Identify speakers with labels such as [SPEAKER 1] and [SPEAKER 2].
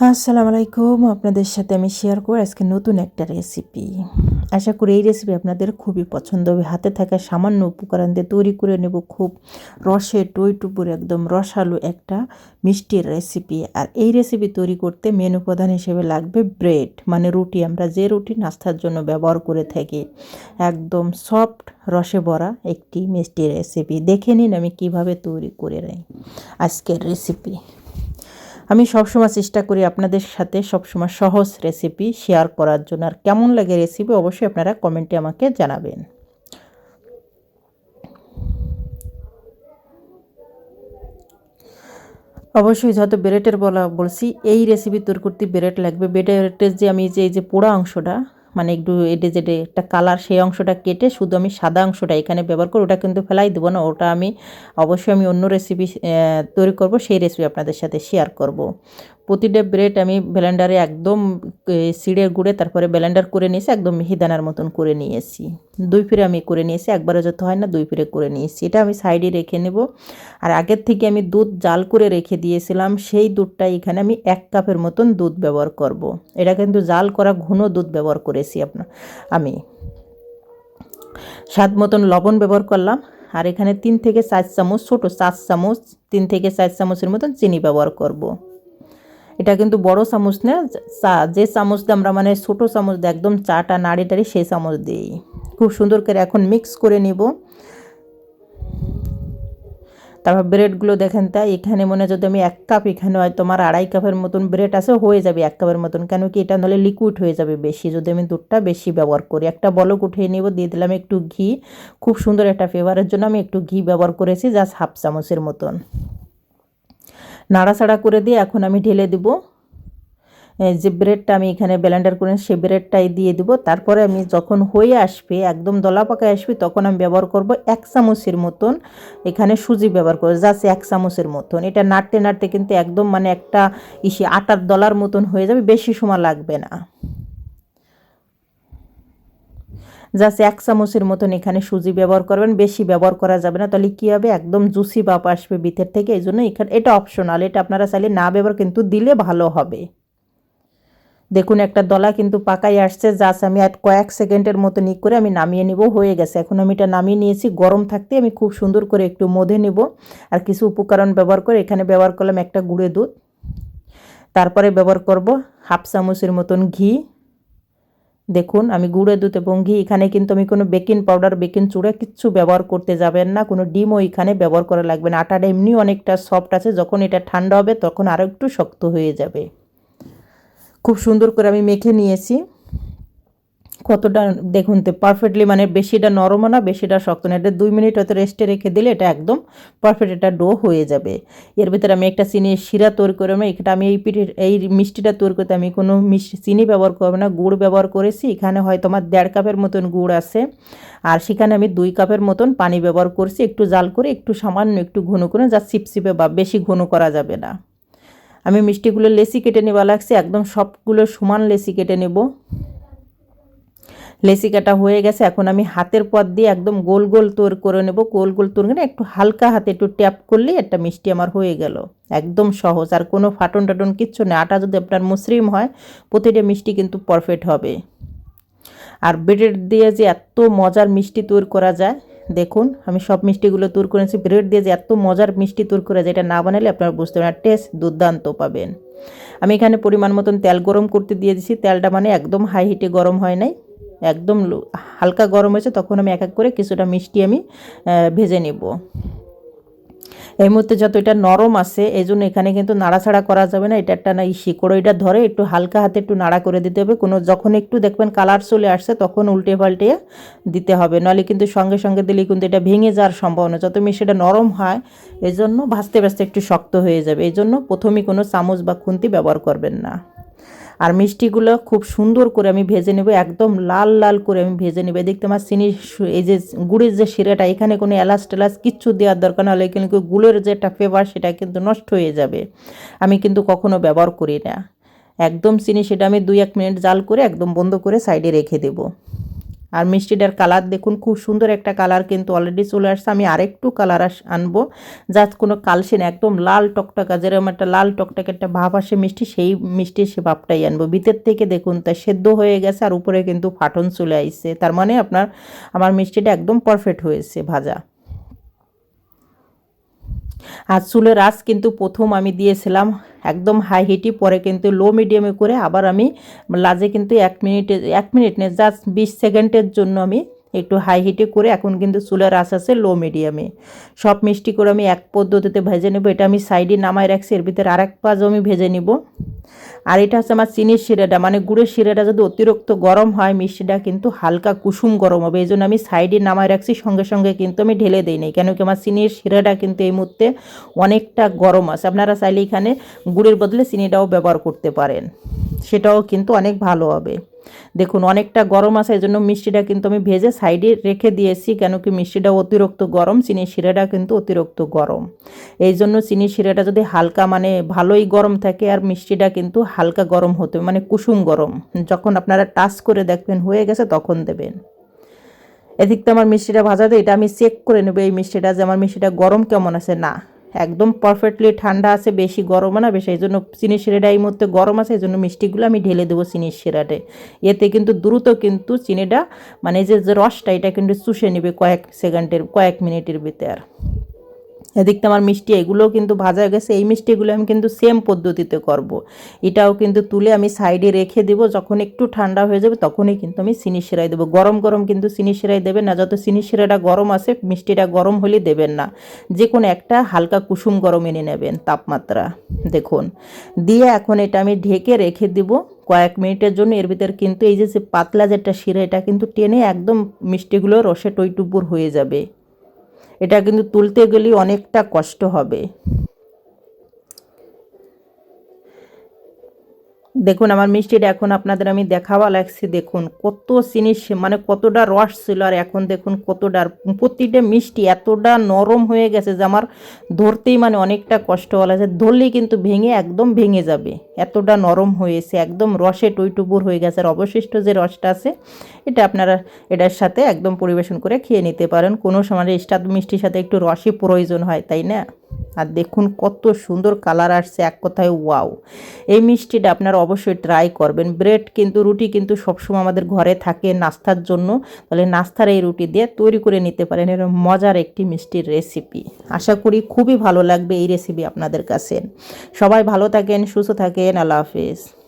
[SPEAKER 1] আসসালামু আলাইকুম আপনাদের সাথে আমি শেয়ার করব আজকে নতুন একটা রেসিপি আশা করি এই রেসিপি আপনাদের খুবই পছন্দ হবে। হাতে থাকা সামান্য উপকরণ দিয়ে তৈরি করে নেব খুব রসে টইটুপুর একদম রসালো একটা মিষ্টির রেসিপি আর এই রেসিপি তৈরি করতে মেনু প্রধান হিসেবে লাগবে ব্রেড মানে রুটি। আমরা যে রুটি নাস্তার জন্য ব্যবহার করে থাকি, একদম সফট রসে ভরা একটি মিষ্টি রেসিপি দেখে নিন আমি কীভাবে তৈরি করে নেই আজকের রেসিপি আমি সবসময় চেষ্টা করি আপনাদের সাথে সবসময় সহজ রেসিপি শেয়ার করার জন্য। আর কেমন লাগে রেসিপি অবশ্যই আপনারা কমেন্টে আমাকে জানাবেন। অবশ্যই যত ব্রেডের বলা বলছি, এই রেসিপি তৈরি করতে ব্রেড লাগবে। ব্রেডের যে আমি যে, এই যে পোড়া অংশটা মানে একটু এটে যেটে একটা কালার সেই অংশটা কেটে শুধু আমি সাদা অংশটা এখানে ব্যবহার করি ওটা কিন্তু ফেলাই দেবো না। ওটা আমি অবশ্যই আমি অন্য রেসিপি তৈরি করব, সেই রেসিপি আপনাদের সাথে শেয়ার করব। প্রতিটা ব্রেড আমি ব্লেন্ডারে একদম সিঁড়ে গুঁড়ে তারপরে ব্লেন্ডার করে নিয়েছি, একদম মিহিদানার মতন করে নিয়েছি দুই ফিরে আমি করে নিয়েছি একবারে যত হয় না দুই ফিরে করে নিয়েছি এটা আমি সাইডে রেখে নেব আর আগের থেকে আমি দুধ জাল করে রেখে দিয়েছিলাম, সেই দুধটা এখানে আমি এক কাপের মতন দুধ ব্যবহার করব। এটা কিন্তু জাল করা ঘন দুধ ব্যবহার করেছি আপনার আমি স্বাদ মতন লবণ ব্যবহার করলাম, আর এখানে তিন থেকে চার চামচ, ছোটো চার চামচ, তিন থেকে চার চামচের মতন চিনি ব্যবহার করব। এটা কিন্তু বড় চামচ না, চা, যে চামচ দিয়ে আমরা মানে ছোটো চামচ দিয়ে একদম চাটা নাড়ি টাড়ি সেই চামচ দিই খুব সুন্দর করে এখন মিক্স করে নিব। তারপর ব্রেডগুলো দেখেন তাই এখানে মনে যদি আমি এক কাপ এখানে হয় তোমার আড়াই কাপের মতন ব্রেড আছে, হয়ে যাবে এক কাপের মতন। কেন কি এটা নাহলে লিকুইড হয়ে যাবে বেশি। যদি আমি দুধটা বেশি ব্যবহার করি, একটা বলক উঠিয়ে নিব, দিয়ে দিলাম একটু ঘি। খুব সুন্দর একটা ফ্লেভারের জন্য আমি একটু ঘি ব্যবহার করেছি জাস্ট হাফ চামচের মতন। নাড়াচাড়া করে দিয়ে এখন আমি ঢেলে দেবো। যে ব্রেডটা আমি এখানে ব্লেন্ডার করে সেই ব্রেডটাই দিয়ে দিব। তারপরে আমি যখন হয়ে আসবে, একদম দলা পাকায় আসবে, তখন আমি ব্যবহার করব এক চামচের মতন এখানে সুজি ব্যবহার করব জাস্ট এক চামচের মতন। এটা নাড়তে নাড়তে কিন্তু একদম মানে একটা ইসে আটার দলার মতন হয়ে যাবে, বেশি সময় লাগবে না। জাস্ট এক চামচের মতন এখানে সুজি ব্যবহার করবেন, বেশি ব্যবহার করা যাবে না। তাহলে কী হবে? একদম জুসি বাপ আসবে ভিতর থেকে, এই জন্য এখানে এটা অপশনাল এটা আপনারা চাইলে না ব্যবহার কিন্তু দিলে ভালো হবে। দেখুন, একটা দলা কিন্তু পাকাই আসছে, জাস্ট আমি আর কয়েক সেকেন্ডের মতো নিক করে আমি নামিয়ে নিব, হয়ে গেছে। এখন আমি এটা নামিয়ে নিয়েছি, গরম থাকতে আমি খুব সুন্দর করে একটু মধে নেব আর কিছু উপকরণ ব্যবহার করে এখানে ব্যবহার করলাম একটা গুঁড়ে দুধ। তারপরে ব্যবহার করব হাফ চামচের মতন ঘি। দেখুন, আমি গুঁড়ে দুধ এবং ঘি, এখানে কিন্তু আমি কোনো বেকিং পাউডার, বেকিং চুড়ে কিচ্ছু ব্যবহার করতে যাবেন না। কোনো ডিমও এখানে ব্যবহার করা লাগবে না। আটাটা এমনি অনেকটা সফট আছে, যখন এটা ঠান্ডা হবে তখন আরও একটু শক্ত হয়ে যাবে। খুব সুন্দর করে আমি মেখে নিয়েছি। কতটা, দেখুন, তো পারফেক্টলি মানে বেশিটা নরমও না, বেশিটা শক্ত না। এটা দুই মিনিট হয়তো রেস্টে রেখে দিলে এটা একদম পারফেক্ট এটা ডো হয়ে যাবে। এর ভিতরে আমি একটা চিনি শিরা তৈরি করে এটা আমি এই পিঠে এই মিষ্টিটা তৈরি করতে আমি কোনো মিষ্টি, চিনি ব্যবহার করব না, গুড় ব্যবহার করেছি। এখানে হয়তো আমার দেড় কাপের মতন গুড় আছে। আর সেখানে আমি দুই কাপের মতন পানি ব্যবহার করছি, একটু জাল করে, একটু সামান্য একটু ঘন করে, যা চিপচিপে বা বেশি ঘন করা যাবে না। আমি মিষ্টিগুলো লেসি কেটে নেওয়া লাগছে, একদম সবগুলো সমান লেসি কেটে নেব। লেসি কাটা হয়ে গেছে। এখন আমি হাতের পথ দিয়ে একদম গোল গোল তোর করে নেব। গোল গোল তোর করে একটু হালকা হাতে একটু ট্যাপ করলে একটা মিষ্টি আমার হয়ে গেল। একদম সহজ, আর কোনো ফাটন টাটন কিচ্ছু নেই। আটা যদি আপনার মুসরিম হয়, প্রতিটা মিষ্টি কিন্তু পারফেক্ট হবে। আর ব্রেড দিয়ে যে এত মজার মিষ্টি তৈরি করা যায়, দেখুন, আমি সব মিষ্টিগুলো তুর করেছি ব্রেড দিয়ে যে এত মজার মিষ্টি তৈরি করা যায়, এটা না বানালে আপনারা বুঝতে পারেন টেস্ট দুর্দান্ত পাবেন। আমি এখানে পরিমাণ মতন তেল গরম করতে দিয়ে দিচ্ছি তেলটা মানে একদম হাই হিটে গরম হয় নাই। একদম হালকা গরম হয়েছে, তখন আমি এক এক করে কিছুটা মিষ্টি আমি ভেজে নেব। এই মুহূর্তে যত এটা নরম আছে এই জন্য এখানে কিন্তু নাড়াছাড়া করা যাবে না, এটা একটা না, এই শিকড়ো এটা ধরে একটু হালকা হাতে একটু নাড়া করে দিতে হবে, কোনো যখন একটু দেখবেন কালার চলে আসছে, তখন উল্টে পাল্টে দিতে হবে, নাহলে কিন্তু সঙ্গে সঙ্গে দিলে কিন্তু এটা ভেঙে যাওয়ার সম্ভাবনা, যত সেটা নরম হয় এই জন্য ভাজতে ভাজতে একটু শক্ত হয়ে যাবে এই জন্য প্রথমেই কোনো চামচ বা খুন্তি ব্যবহার করবেন না। আর মিষ্টিগুলো খুব সুন্দর করে আমি ভেজে নেব, একদম লাল লাল করে আমি ভেজে নেব। দেখতে আমার চিনি এই যে গুড়ের যে শিরাটা, এখানে কোনো এলাচ টেলাচ কিচ্ছু দেওয়ার দরকার না, হলে কিন্তু গুড়ের যে একটা ফ্লেভার সেটা কিন্তু নষ্ট হয়ে যাবে। আমি কিন্তু কখনো ব্যবহার করি না। একদম চিনি সেটা আমি দুই এক মিনিট জাল করে একদম বন্ধ করে সাইডে রেখে দেব। আর মিষ্টিটার কালার দেখুন, খুব সুন্দর একটা কালার কিন্তু অলরেডি চলে আসছে। আমি আরেকটু কালার আস, আনব। যার কোনো কালসে না একদম লাল টকটকা, যেরকম একটা লাল টকটকে একটা ভাব আসে মিষ্টি, সেই মিষ্টি সে ভাবটাই আনব। ভিতর থেকে দেখুন, তা সেদ্ধ হয়ে গেছে আর উপরে কিন্তু ফাটন চলে আসছে তার মানে আপনার, আমার মিষ্টিটা একদম পারফেক্ট হয়েছে ভাজা। আর চুলের আঁচ কিন্তু প্রথম আমি দিয়েছিলাম একদম হাই হিটই পরে কিন্তু লো মিডিয়ামে করে আবার আমি লাজে কিন্তু এক মিনিটে এক মিনিট নেই জাস্ট বিশ সেকেন্ডের জন্য আমি একটু হাই হিটে করে এখন কিন্তু চুলার আঁচ আছে লো মিডিয়ামে সব মিষ্টি করে আমি এক পদ্ধতিতে ভেজে নেব, এটা আমি সাইডে নামায় রাখছি, এর ভিতরে আরেক পাঁচও আমি ভেজে নিব। আর এটা হচ্ছে আমার চিনির শিরাটা মানে গুড়ের শিরাটা যদি অতিরিক্ত গরম হয়, মিষ্টিটা কিন্তু হালকা কুসুম গরম হবে, এই জন্য আমি সাইডে নামায় রাখছি, সঙ্গে সঙ্গে কিন্তু আমি ঢেলে দিই নি কেন কি আমার চিনির শিরাটা কিন্তু এই মুহূর্তে অনেকটা গরম আছে। আপনারা চাইলে এখানে গুড়ের বদলে চিনিটাও ব্যবহার করতে পারেন, সেটাও কিন্তু অনেক ভালো হবে। দেখুন, অনেকটা গরম আছে এই জন্য মিষ্টিটা কিন্তু আমি ভেজে সাইডে রেখে দিয়েছি কেন কি মিষ্টিটা অতিরিক্ত গরম, চিনি শিরাটা কিন্তু অতিরিক্ত গরম। এই জন্য চিনি শিরাটা যদি হালকা মানে ভালোই গরম থাকে, আর মিষ্টিটা কিন্তু হালকা গরম হতে মানে কুসুম গরম, যখন আপনারা টাচ করে দেখবেন, হয়ে গেছে, তখন দেবেন। এদিক তো আমার মিষ্টিটা ভাজাতে এটা আমি চেক করে নেব, এই মিষ্টিটা যে আমার মিষ্টিটা গরম কেমন আছে, না। একদম পারফেক্টলি ঠান্ডা আছে, বেশি গরমও না, বেশি এই জন্য চিনির শিরাটা এই মুহূর্তে গরম আছে এই জন্য মিষ্টিগুলো আমি ঢেলে দেবো চিনির শিরাটে এতে কিন্তু দ্রুত কিন্তু চিনিটা মানে যে রসটা, এটা কিন্তু চুষে নেবে কয়েক সেকেন্ডের কয়েক মিনিটের ভিতর। এদিকটা আমার মিষ্টি, এগুলোও কিন্তু ভাজা হয়ে গেছে। এই মিষ্টিগুলো আমি কিন্তু সেম পদ্ধতিতে করব। এটাও কিন্তু তুলে আমি সাইডে রেখে দেব, যখন একটু ঠান্ডা হয়ে যাবে তখনই কিন্তু আমি চিনি সেরাই দেবো। গরম গরম কিন্তু চিনি সেরাই দেবেন না, যত চিনি সেরাটা গরম আছে, মিষ্টিটা গরম হলে দেবেন না। যে কোনো একটা হালকা কুসুম গরম এনে নেবেন তাপমাত্রা। দেখুন, দিয়ে এখন এটা আমি ঢেকে রেখে দেব কয়েক মিনিটের জন্য। এর ভিতর কিন্তু এই যে যে পাতলা যেটা শিরা এটা কিন্তু টেনে একদম মিষ্টিগুলো রসে টইটুপুর হয়ে যাবে। এটা কিন্তু তুলতে গেলে অনেকটা কষ্ট হবে। দেখুন, আমার মিষ্টিটা এখন আপনাদের আমি দেখাওয়া লাগছি, দেখুন, কত জিনিস মানে কতটা রস ছিল, আর এখন দেখুন কতটা, প্রতিটা মিষ্টি এতটা নরম হয়ে গেছে যে আমার ধরতেই মানে অনেকটা কষ্ট হওয়া লাগছে ধরলেই কিন্তু ভেঙে একদম ভেঙে যাবে, এতটা নরম হয়েছে, একদম রসে টইটুপুর হয়ে গেছে, আর অবশিষ্ট যে রসটা আছে, এটা আপনারা এটার সাথে একদম পরিবেশন করে খেয়ে নিতে পারেন, কোনো সময় স্টাদ মিষ্টির সাথে একটু রসই প্রয়োজন হয়, তাই না? আর দেখুন কত সুন্দর কালার আসছে এক কথায়, ওয়াও। এই মিষ্টিটা আপনারা অবশ্যই ট্রাই করবেন। ব্রেড কিন্তু, রুটি কিন্তু সবসময় আমাদের ঘরে থাকে নাস্তার জন্য। তাহলে নাস্তার এই রুটি দিয়ে তৈরি করে নিতে পারেন। এর মজার একটি মিষ্টির রেসিপি আশা করি খুবই ভালো লাগবে এই রেসিপি আপনাদের কাছে। সবাই ভালো থাকেন, সুস্থ থাকেন। আল্লাহ হাফিজ।